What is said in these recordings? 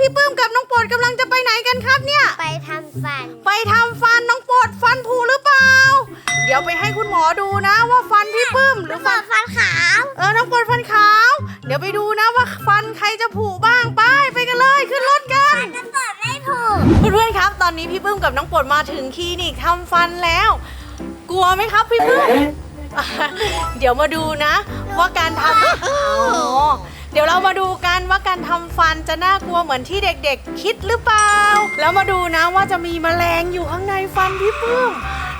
พี่ปื้มกับน้องโปรดกำลังจะไปไหนกันครับเนี่ย ไปทำฟัน ไปทำฟันน้องโปรดฟันผุหรือเปล่า เดี๋ยวไปให้คุณหมอดูนะว่าฟันพี่ปื้มหรือฟัฟันนฟันขาว เออน้องโปรดฟันขาว เดี๋ยวไปดูนะว่าฟันใครจะผุบ้างไปไปกันเลยขึ้นรถกัน จะเปิดไม่ถูกเพื่อนๆครับ ตอนนี้พี่ปื้มกับน้องโปรดมาถึงคลินิกทำฟันแล้ว กลัวไหมครับพี่ปื้ม เดี๋ยวมาดูนะ ว่าการทำอ๋อ เดี๋ยวเรามาดูกันว่าการทำฟันจะน่ากลัวเหมือนที่เด็กๆ คิดหรือเปล่า แล้วมาดูนะว่าจะมีแมลงอยู่ข้างในฟันพี่ปื้ม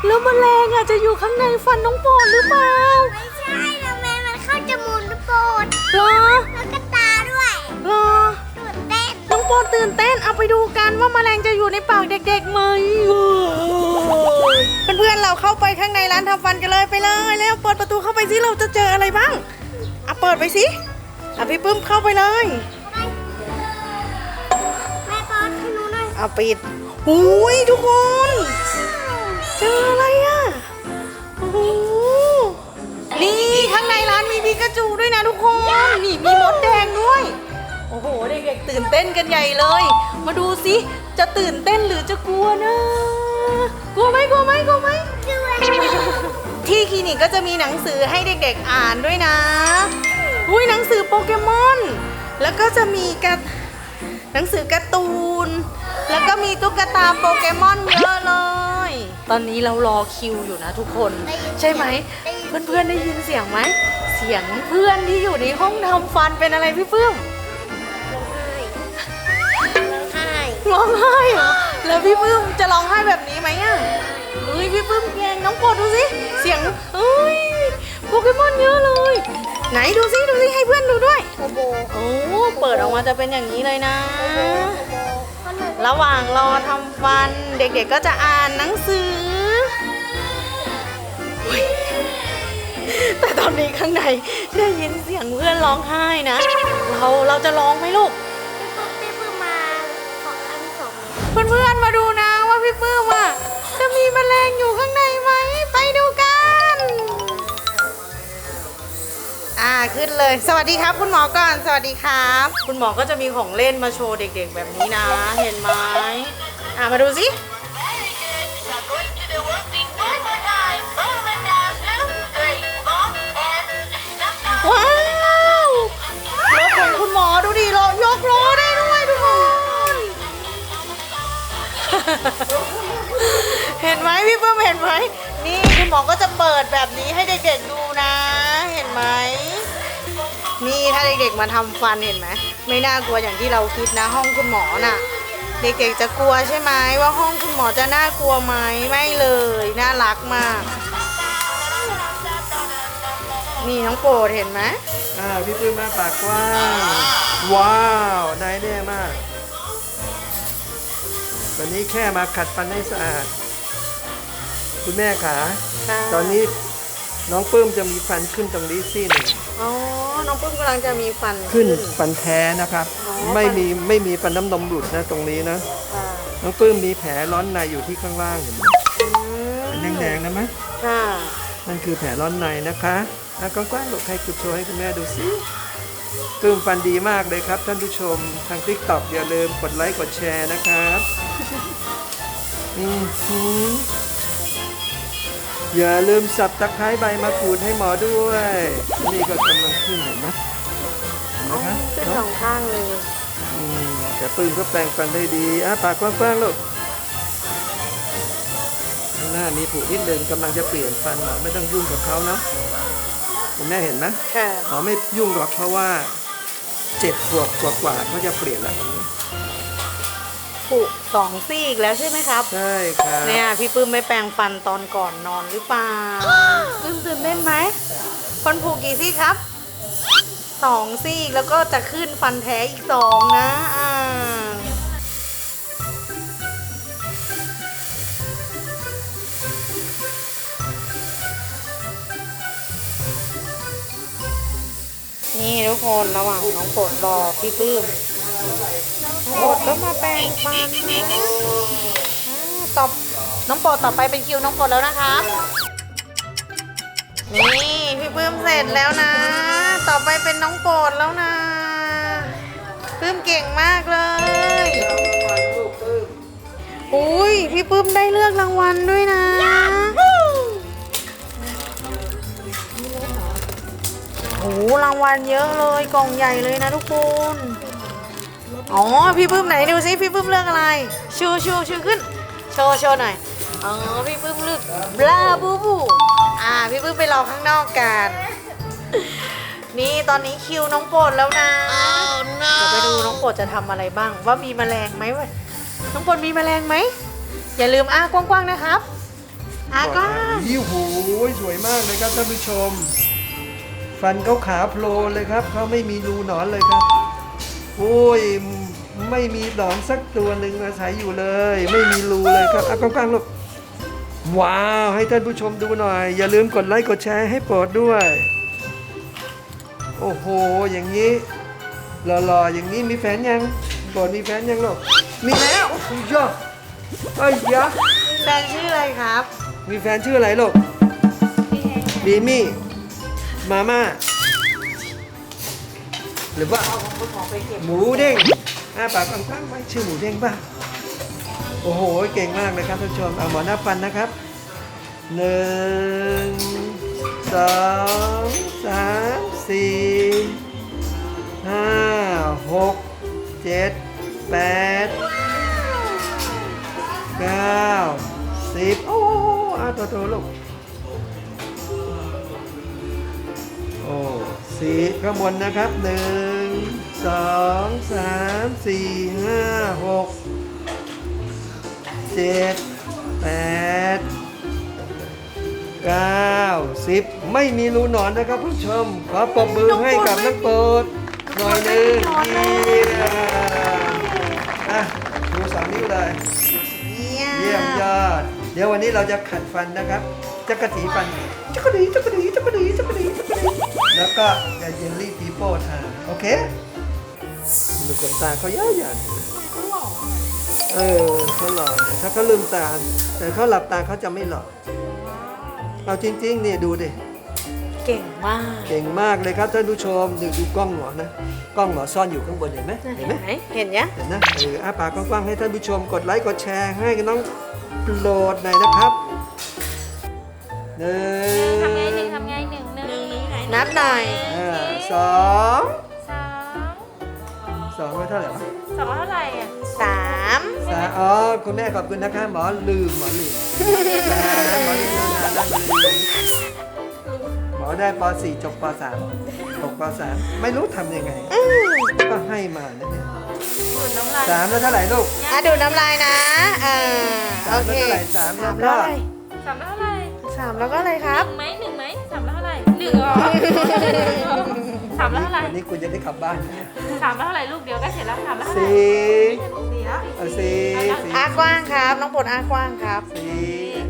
แล้วแมลงอาจจะอยู่ข้างในฟันน้องโปรดหรือเปล่าไม่ใช่ทำไมมันเข้าจมูกลูกโปดเหรอแล้วก็ตาด้วยเหรอตื่นเต้นน้องโปรดตื่นเต้นเอาไปดูกันว่าแมลงจะอยู่ในปากเด็กๆไหมเพื่อนๆเราเข้าไปข้างในร้านทำฟันกันเลยไปเลยแล้วเปิดประตูเข้าไปสิเราจะเจออะไรบ้างอะเปิดไปสิ อะพี่ปื้มเข้าไปเลย แม่ป๊อดให้หนูหน่อยเอาปิดอุ้ยทุกคน เจออะไรอะโอ้โหนี่ข้างในร้านมีพิกาจูด้วยนะทุกคน นี่มีมดแดงด้วย โอ้โหเด็กๆตื่นเต้นกันใหญ่เลย มาดูสิจะตื่นเต้นหรือจะกลัวนะกลัวไหมกลัวไหมกลัวไหม ที่คลินิกก็จะมีหนังสือให้เด็กๆอ่านด้วยนะ อุ้ยหนังสือโปเกมอน แล้วก็จะมีกระหนังสือการ์ตูน แล้วก็มีตุ๊กตาโปเกมอนเยอะเลย ตอนนี้เรารอคิวอยู่นะทุกคน ใช่ไหม เพื่อนๆได้ยินเสียงไหม เสียงเพื่อนที่อยู่ในห้องทำฟันเป็นอะไรพี่เพื่อมใช่ร้องไห้เหรอแล้วพี่ปื้มจะร้องไห้แบบนี้ไหมอะเฮ้ยพี่ปื้มเก่งน้องโปรดดูสิ เสียงเฮ้ย โปเกมอนเยอะเลย ไหนดูสิดูสิให้เพื่อนดูด้วย โคโบโอ้เปิดออกมาจะเป็นอย่างนี้เลยนะคนหนึ่งระหว่างรอทำฟัน เด็กๆก็จะอ่านหนังสือเฮ้ยแต่ตอนนี้ข้างในได้ยินเสียงเพื่อนร้องไห้นะ เราเราจะร้องไหมลูก พี่ปื้มมาสองครั้งสองเพื่อนๆมาดูนะว่าพี่ปื้มอะจะมีแมลงอยู่ข้างในไหม ขึ้นเลย สวัสดีครับ คุณหมอก่อน สวัสดีครับ คุณหมอก็จะมีของเล่นมาโชว์เด็ก ๆ แบบนี้นะ เห็นไหมอ่ามาดูสิว้าวรถของคุณหมอดูดิรถยกล้อได้ด้วยทุกคนเห็นไหมพี่เพิ่มเห็นไหมนี่คุณหมอก็จะเปิดแบบนี้ให้เด็กๆดูนะ เห็นไหม นี่ถ้าเด็กๆมาทำฟันเห็นไหมไม่น่ากลัวอย่างที่เราคิดนะ ห้องคุณหมอน่ะ เด็กๆจะกลัวใช่ไหมว่าห้องคุณหมอจะน่ากลัวไหมไม่เลยน่ารักมาก นี่น้องโปรดเห็นไหมอ่าพี่ปื้มมาปากกว้างว้าวได้แน่มากวันนี้แค่มาขัดฟันให้สะอาด คุณแม่ขาค่ะตอนนี้ น้องปื้มจะมีฟันขึ้นตรงนี้ซี่หนึ่งอ๋อ น้องปุ้มกำลังจะมีฟันขึ้นฟันแท้นะครับอ๋อไม่มีไม่มีฟันน้ำนมหลุดนะตรงนี้นะ ค่ะน้องปื้มมีแผลร้อนในอยู่ที่ข้างล่างเห็นไหมอืมเป็นแดงๆนะมะค่ะ นั่นคือแผลร้อนในนะคะอะกว้างๆหลบใครจุดโชว์ให้คุณแม่ดูสิปื้มฟันดีมากเลยครับ ท่านผู้ชมทางทิกตอกอย่าลืมกดไลค์กดแชร์นะครับ อือหื ออย่าลืมสับตะไคร้ใบมะกรูดให้หมอด้วย นี่ก็กำลังขึ้นเห็นไหมเห็นไหมคะขึ้นสเนาะองข้างเลยอืมแต่ปืนก็แปลงฟันได้ดีอะปากกว้างๆลูกข้างหน้ามีผุนิดนึงกำลังจะเปลี่ยนฟันหมอไม่ต้องยุ่งกับเขานะคุณแม่เห็นไหมค่ะ หมอไม่ยุ่งหรอกเพราะว่าเจ็ดขวบกว่าๆเขาจะเปลี่ยนแล้ว ผุสองซี่อีกแล้วใช่ไหมครับ ใช่ครับเนี่ยพี่ปื้มไม่แปรงฟันตอนก่อนนอนหรือเปล่าปื้มตื่นเต้นไหมฟันผุกี่ซี่ครับสองซี่แล้วก็จะขึ้นฟันแท้อีกสองนะอ่านี่ทุกคนระหว่างน้องโปรดรอพี่ปื้มน้อง โปรดก็มาแปรงฟันนะอ่าตอบน้องโปรดต่อไปเป็นคิวน้องโปรดแล้วนะครับนี่พี่ปื้มเสร็จแล้วนะ ต่อไปเป็นน้องโปรดแล้วนะปื้มเก่งมากเลยอุ้ยพี่ปื้มได้เลือกรางวัลด้วยนะ โอ้โหรางวัลเยอะเลยกล่องใหญ่เลยนะทุกคน อ๋อพี่ปื้มไหนดูซิพี่ปื้มเลือกอะไร ชูชูชูขึ้น โชว์โชว์หน่อยอ๋อพี่ปื้มเลือกบลาบูบูอ่าพี่ปื้มไปรอข้างนอกกัน นี่ตอนนี้คิวน้องโปรดแล้วนะเดี๋ยวไปดูน้องโปรดจะทำอะไรบ้าง ว่ามีแมลงไหมวะน้องโปรดมีแมลงไหมอย่าลืมอ้ากว้างๆนะครับอ้ากว้างยิ้วหูสวยมากเลยครับท่านผู้ชม ฟันเขาขาโพลเลยครับเขาไม่มีรูหนอนเลยครับโอ้ย ไม่มีหนอนสักตัวหนึ่งอาศัยอยู่เลย ไม่มีรูเลยครับอะกว้างๆลูกว้าว ให้ท่านผู้ชมดูหน่อย อย่าลืมกดไลค์กดแชร์ให้โปรดด้วย โอ้โห อย่างนี้หล่อๆอย่างนี้มีแฟนยังโปรดมีแฟนยังลูกมีแล้วโอ้โหยอดไอ้ยยะแฟนชื่ออะไรครับมีแฟนชื่ออะไรลูกบีมี่มาม่าหรือว่า หมูเด้ง อาปากกว้างๆไว้ชื่อหมูเด้งป่ะโอ้โห เก่งมากเลยครับท่านผู้ชมเอาหมอหน้าฟันนะครับหนึ่งสองสามสี่ห้าหกเจ็ดแปดเก้าสิบโอ้อาตัวโตลูกโอ้สี่ข้างบนนะครับหนึ่ง สองสามสี่ห้าหกเจ็ดแปดเก้าสิบไม่มีรูหนอนนะครับผู้ชม ขอปรบมือให้กับนักโปรดหน่อยหนึ่งเยี่ยมอะดูสามนิ้วเลย เยี่ยเยี่ยมยอด เดี๋ยววันนี้เราจะขัดฟันนะครับจักระถีฟันจักระถีจักระถีจักระถีจักระถีจักระถีแล้วก็จะเยลลี่ปีโป้ทานโอเค ดูขนตาเขายาวใหญ่เออเขาหล่อเนี่ยถ้าเขาลืมตา แต่เขาหลับตาเขาจะไม่หล่อเอาจริงๆเนี่ยดูดิเก่งมาก เก่งมากเลยครับท่านผู้ชมดูดูกล้องหมอนะกล้องหมอซ่อนอยู่ข้างบนเห็นไหมเห็นไหมไหนเห็นยะเห็นนะเอออ้าปากกว้างๆให้ท่านผู้ชมกดไลค์กดแชร์ให้น้องโปรดหน่อยนะครับหนึ่ทำไงหนึ่งงทำไงหนึ่งหนึ่งนับหน่อยอ่าสอง สามสองไว้เท่าไหร่วะสองเท่าไหร่อะสามสามอ๋อคุณแม่ขอบคุณนะคะหมอลืมหมอลืมสามหมอลืมนานแล้วลืมหมอได้ป .4 จบป .3 ตกป .3 ไม่รู้ทำยังไง อืมก็ให้มานะเนี่ยสูตรน้ำลายสามแล้วเท่าไหร่ลูกอะดูน้ำลายนะอ่าสาโอมเคแล้วเท่าไหร่สามแล้วแล้ก็วอะไรสามแล้วเท่าไหร่สามแล้วก็อะไรครับ หนึ่งไหมหนึ่งไหมสามแล้วเท่าไหร่หนึ่งเหรอ สามแล้วเท่าไหร่ วันนี้คุณจะได้กลับบ้านสามแล้วเท่าไหร่ลูกเดียวก็เสร็จแล้วสามแล้วเท่าไหร่สี่สี่แล้วเอาสี่สี่อากว้างครับ น้องปวดอากว้างครับ สี่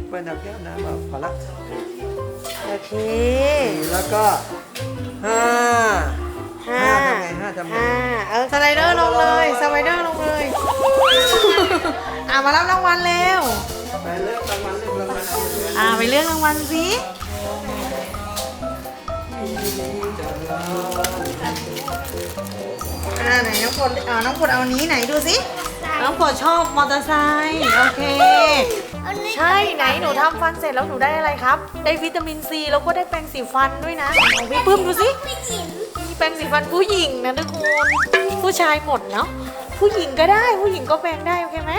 เปิ้ลเอาแก้วน้ำมาพอละโอเคสี่แล้วก็ห้าห้าห้าทำไงห้าทำไงห้าเออสไลเดอร์ลงเลยสไลเดอร์ลงเลยอะมารับรางวัลเร็วไปเลือกรางวัลเลือกรางวัลเอาเลยอ่าไปเลือกรางวัลสิ อ่าไหนน้องปวดอ่าน้องปวดเอานี้ไหนดูสิน้องปวดชอบมอเตอร์ไซค์โอเค ใช่ไหนหนูทำฟันเสร็จแล้วหนูได้อะไรครับ ได้วิตามินซีแล้วก็ได้แปรงสีฟันด้วยนะของพี่ปื้มดูสิมีแปรงสีฟันผู้หญิงนะทุกคนผู้ชายหมดเนาะผู้หญิงก็ได้ผู้หญิงก็แปรงได้โอเคไหม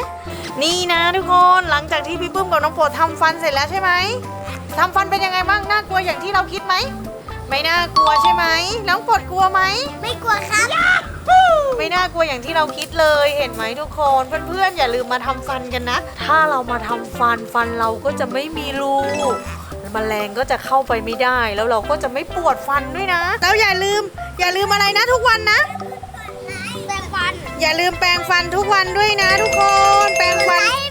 นี่นะทุกคนหลังจากที่พี่ปื้มกับน้องโปรดทำฟันเสร็จแล้วใช่ไหมทำฟันเป็นยังไงบ้างน่ากลัวอย่างที่เราคิดไหม ไม่น่ากลัวใช่ไหมน้องโปรดกลัวไหม ไม่กลัวครับ ไม่น่ากลัวอย่างที่เราคิดเลยเห็นไหมทุกคนเพื่อนๆอย่าลืมมาทำฟันกันนะ ถ้าเรามาทำฟันฟันเราก็จะไม่มีรูแมลงก็จะเข้าไปไม่ได้ แล้วเราก็จะไม่ปวดฟันด้วยนะแล้วอย่าลืม อย่าลืมอะไรนะทุกวันนะ แปรงฟันอย่าลืมแปรงฟันทุกวันด้วยนะทุกคน แปรงฟันให้บ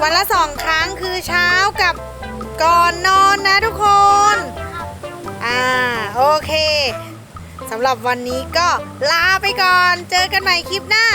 วันละสองครั้งคือเช้ากับก่อนนอนนะทุกคน อ่า โอเคสำหรับวันนี้ก็ลาไปก่อน เจอกันใหม่คลิปหน้า